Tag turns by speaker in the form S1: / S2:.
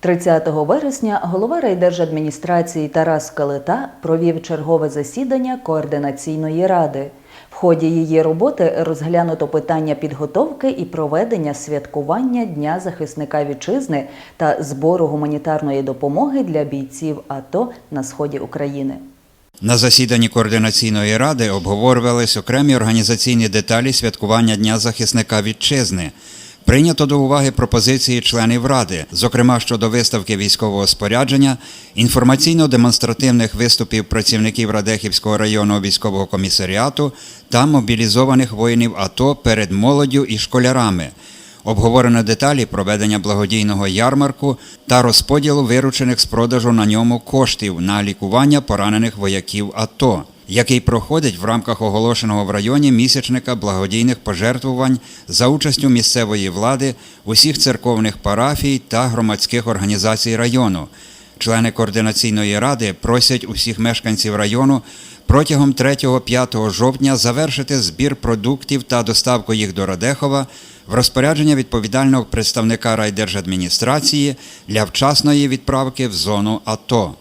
S1: 30 вересня голова райдержадміністрації Тарас Калита провів чергове засідання координаційної ради. В ході її роботи розглянуто питання підготовки і проведення святкування Дня захисника вітчизни та збору гуманітарної допомоги для бійців АТО на сході України.
S2: На засіданні координаційної ради обговорювались окремі організаційні деталі святкування Дня захисника вітчизни. Прийнято до уваги пропозиції членів ради, зокрема щодо виставки військового спорядження, інформаційно-демонстративних виступів працівників Радехівського районного військового комісаріату та мобілізованих воїнів АТО перед молоддю і школярами. Обговорено деталі проведення благодійного ярмарку та розподілу виручених з продажу на ньому коштів на лікування поранених вояків АТО, який проходить в рамках оголошеного в районі місячника благодійних пожертвувань за участю місцевої влади, усіх церковних парафій та громадських організацій району. Члени координаційної ради просять усіх мешканців району протягом 3-5 жовтня завершити збір продуктів та доставку їх до Радехова в розпорядження відповідального представника райдержадміністрації для вчасної відправки в зону АТО.